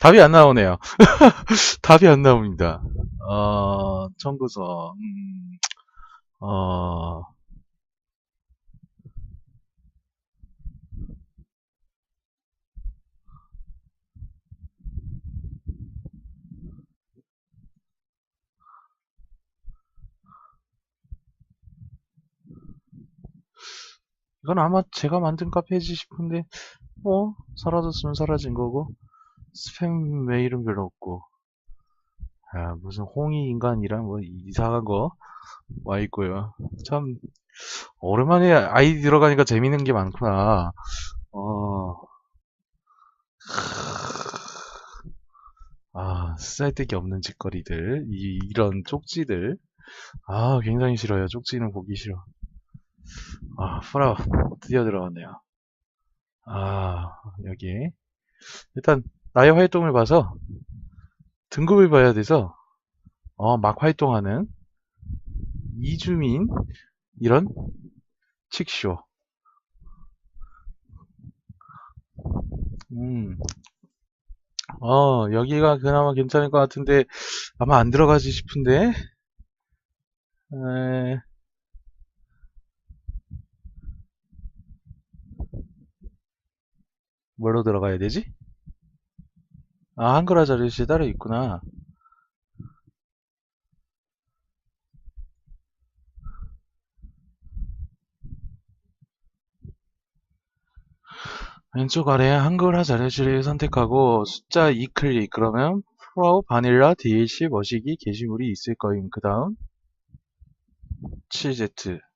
답이 안 나오네요. 답이 안 나옵니다. 어, 청구서, 음, 어, 이건 아마 제가 만든 카페지 싶은데, 뭐, 사라졌으면 사라진 거고, 스팸 메일은 별로 없고, 아, 무슨 홍이 인간이랑 뭐 이상한 거 와 있고요. 참, 오랜만에 아이디 들어가니까 재밌는 게 많구나. 어, 아, 쓸데기 없는 짓거리들, 이, 이런 쪽지들. 아, 굉장히 싫어요. 쪽지는 보기 싫어. 아, 프라, 드디어 들어갔네요. 아, 여기. 일단, 나의 활동을 봐서, 등급을 봐야 돼서, 어, 막 활동하는, 이주민, 이런, 칙쇼. 음, 어, 여기가 그나마 괜찮을 것 같은데, 아마 안 들어가지 싶은데, 에, 뭘로 들어가야 되지? 아, 한글화 자료실 따로 있구나. 왼쪽 아래 한글화 자료실을 선택하고 숫자 2클릭 그러면 프로 바닐라 DLC 머시기 게시물이 있을 거임. 그 다음 7Z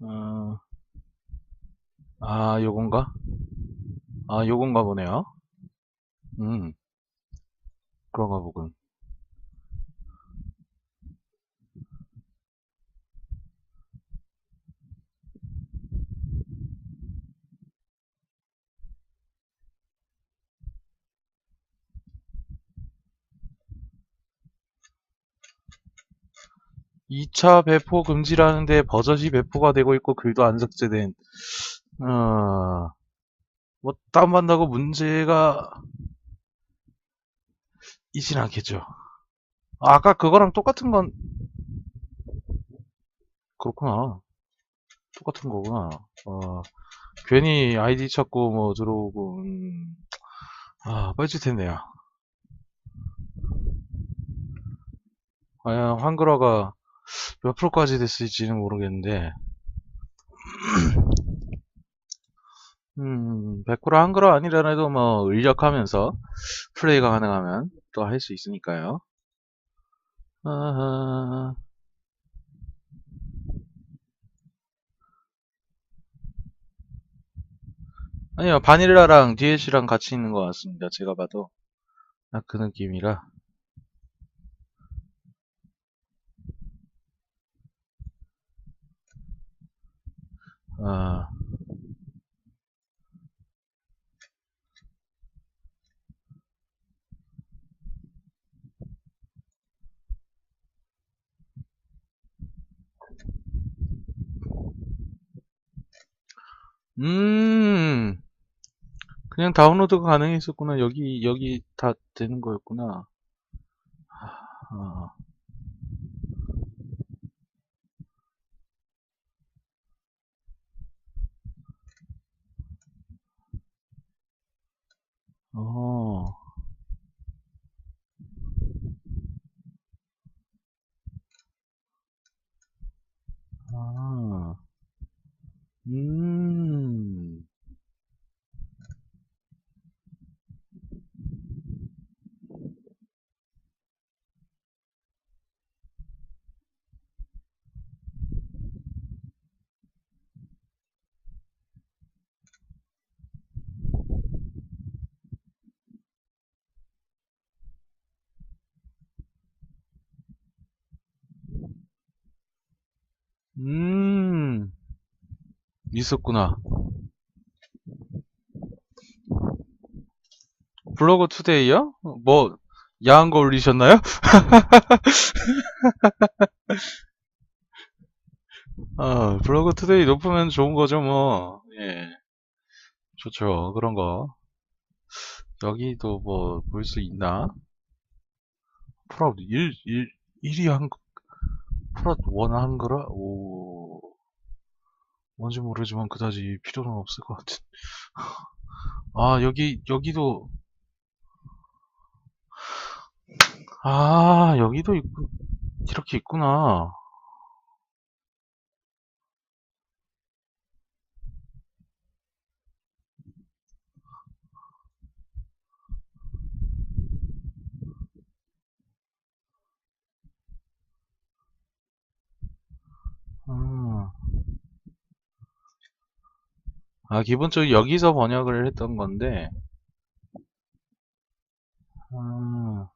어, 아, 요건가? 아, 요건가 보네요. 음, 그런가 보군. 이차 배포 금지라는데 버젓이 배포가 되고 있고 글도 안 삭제된 어, 뭐 다운받는다고 문제가 있진 않겠죠. 아, 아까 그거랑 똑같은 건 그렇구나. 똑같은 거구나. 어, 괜히 아이디 찾고 뭐 들어오고 음, 아, 뻘짓했네요. 과연 한글화가 몇 프로까지 됐을지는 모르겠는데 음, 100% 한글화 아니더라도 뭐 을력하면서 플레이가 가능하면 또 할 수 있으니까요. 아하. 아니요, 바닐라랑 DLC랑 같이 있는 것 같습니다. 제가 봐도. 딱그 느낌이라. 아, 음, 그냥 다운로드가 가능했었구나. 여기, 여기 다 되는 거였구나. 아, 어, 아, 음, 있었구나. 블로그 투데이요? 뭐, 야한 거 올리셨나요? 아, 블로그 투데이 높으면 좋은 거죠, 뭐. 예. 좋죠. 그런 거. 여기도 뭐, 볼 수 있나? 프랍 1, 1, 1위 한, 프랍 1 한거라? 오. 뭔지 모르지만 그다지 필요는 없을 것 같은. 아, 여기, 여기도, 아, 여기도 있, 이렇게 있구나. 아, 기본적으로 여기서 번역을 했던 건데, 음,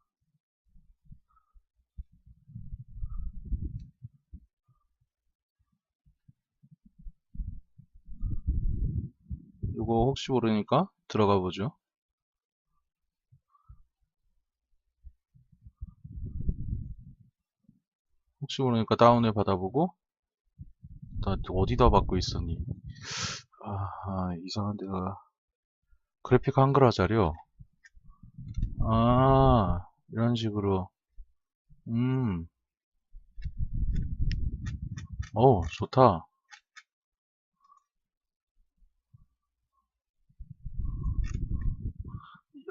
이거 혹시 모르니까 들어가 보죠. 혹시 모르니까 다운을 받아보고, 나 어디다 받고 있었니? 아, 아, 이상한 데가. 그래픽 한글화 자료. 아, 이런 식으로. 음, 어, 좋다.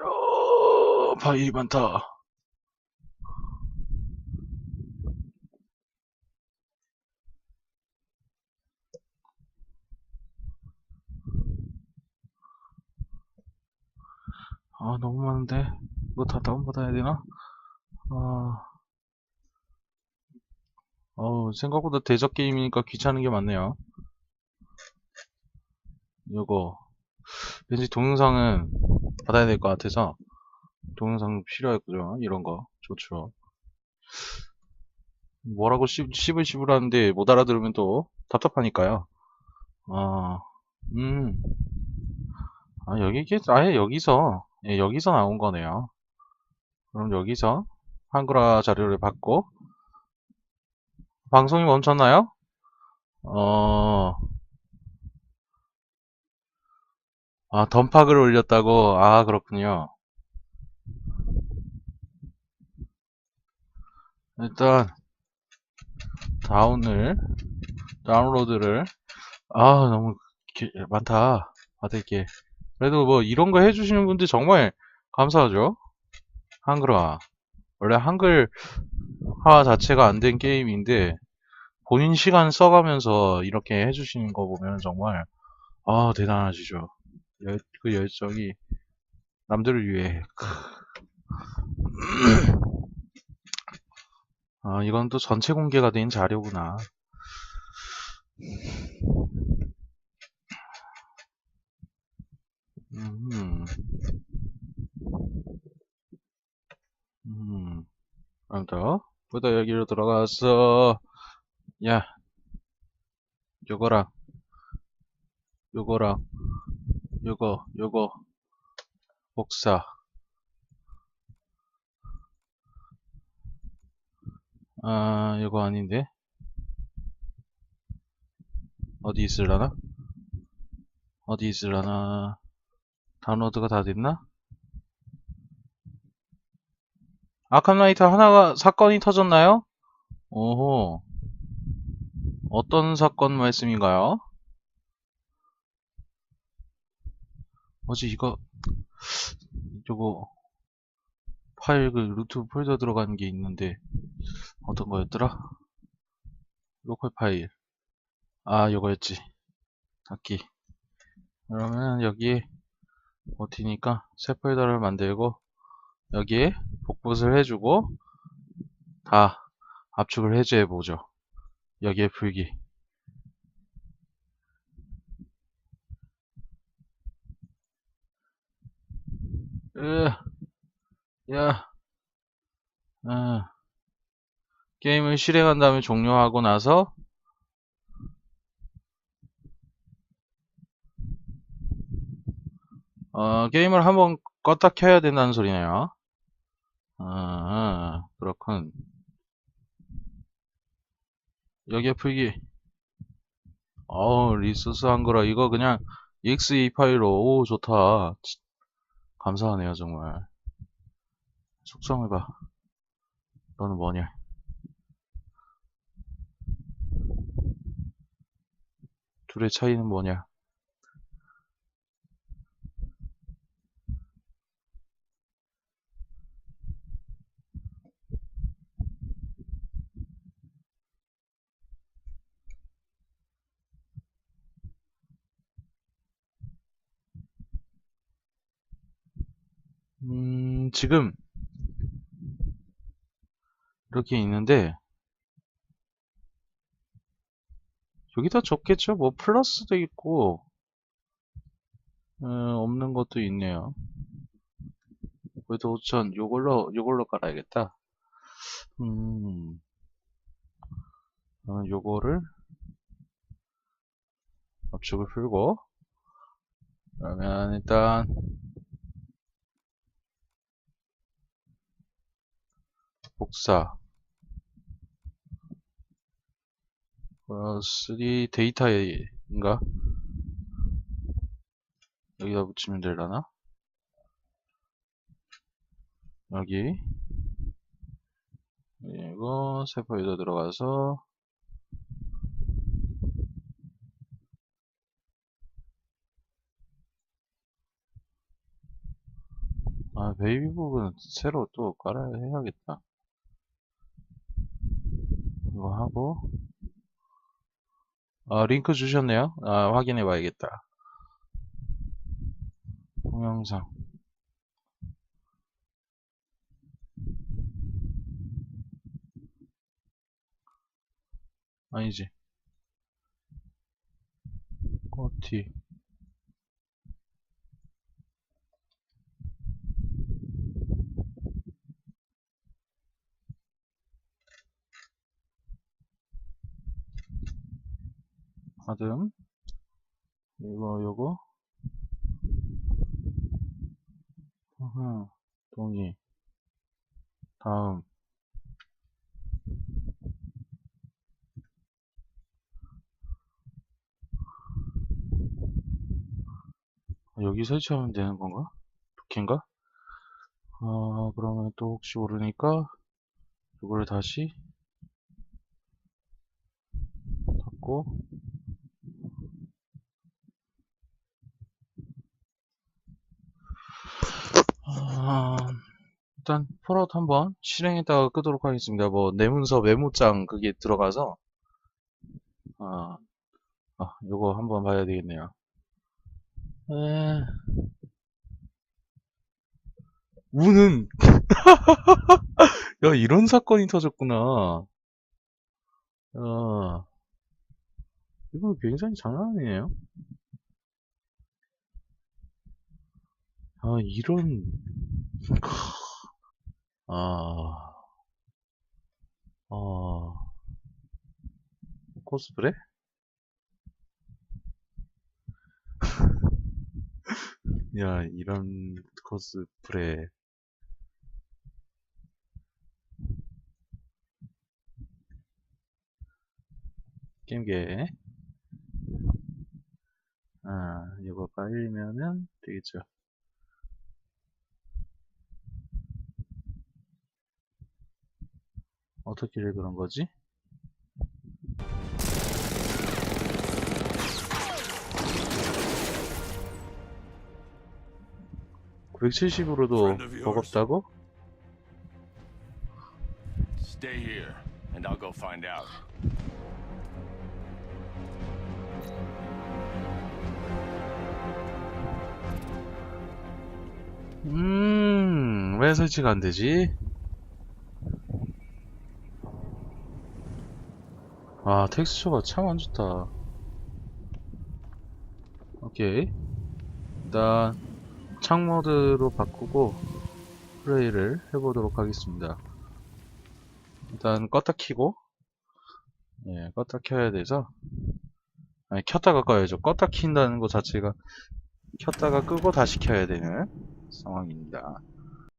야, 파일이 많다. 아, 너무 많은데. 이거 다 다운받아야 되나? 아, 어우, 생각보다 대적 게임이니까 귀찮은 게 많네요. 요거. 왠지 동영상은 받아야 될 것 같아서 동영상 필요했고요. 이런 거. 좋죠. 뭐라고 씹, 씹을 씹을 하는데 못 알아들으면 또 답답하니까요. 아, 음. 아, 여기, 아예 여기서, 예, 여기서 나온 거네요. 그럼 여기서 한글화 자료를 받고, 방송이 멈췄나요? 어, 아, 던파글 올렸다고? 아, 그렇군요. 일단, 다운을, 다운로드를, 아, 너무 기- 많다. 받을게. 그래도 뭐, 이런 거 해주시는 분들 정말 감사하죠? 한글화. 원래 한글화 자체가 안 된 게임인데, 본인 시간 써가면서 이렇게 해주시는 거 보면 정말, 아, 대단하시죠. 열- 그 열정이 남들을 위해. 아, 이건 또 전체 공개가 된 자료구나. 음, 음, 더, 보다 여기로 들어가서, 야, 요거랑, 요거랑, 요거, 요거, 복사. 아, 요거 아닌데? 어디 있을라나? 어디 있을라나? 다운로드가 다 됐나? 아캄나이트 하나가, 사건이 터졌나요? 오호. 어떤 사건 말씀인가요? 뭐지, 이거, 요거, 파일 그 루트 폴더 들어가는 게 있는데, 어떤 거였더라? 로컬 파일. 아, 요거였지. 닫기. 그러면 여기에 버티니까 새 폴더를 만들고, 여기에 복붙을 해주고, 다 압축을 해제해 보죠. 여기에 풀기. 으, 야, 어, 게임을 실행한 다음에 종료하고 나서 어, 게임을 한번 껐다 켜야 된다는 소리네요. 아, 그렇군. 여기에 풀기. 어우, 리소스 한 거라. 이거 그냥 exe 파일로. 오, 좋다. 치- 감사하네요, 정말. 속성해봐. 너는 뭐냐? 둘의 차이는 뭐냐? 음, 지금 이렇게 있는데 여기다 적겠죠? 뭐 플러스도 있고 어, 없는 것도 있네요. 그래도 우선 요걸로 요걸로 깔아야겠다. 음, 요거를 압축을 풀고 그러면 일단 복사 어, 3 데이터인가? 여기다 붙이면 되려나? 여기 그리고 세포에도 들어가서 아 베이비 부분 새로 또 깔아야 해야겠다 이거 하고. 아 링크 주셨네요. 아 확인해 봐야겠다. 동영상. 아니지. 꼬티 하듬 이거 요거 동의 다음 아, 여기 설치하면 되는 건가? 독해인가? 아 그러면 또 혹시 모르니까 이걸 다시 닫고 아, 일단 폴아웃 한번 실행했다가 끄도록 하겠습니다. 뭐 내문서 메모장 그게 들어가서 아, 아 요거 한번 봐야 되겠네요. 에... 우는 야 이런 사건이 터졌구나. 아, 이거 굉장히 장난 아니에요. 아 이런 아, 아, 코스프레? 야, 이런 코스프레. 게임계. 아, 이거 깔리면은 되겠죠. 어떻게 그런 거지? Friend 970으로도 of yours. 버겁다고? Stay here, and I'll go find out. 음, 왜 설치가 안 되지? 아, 텍스처가 참 안 좋다. 오케이. 일단, 창 모드로 바꾸고, 플레이를 해보도록 하겠습니다. 일단, 껐다 키고, 예, 껐다 켜야 돼서, 아니, 켰다가 꺼야죠. 껐다 킨다는 것 자체가, 켰다가 끄고 다시 켜야 되는 상황입니다.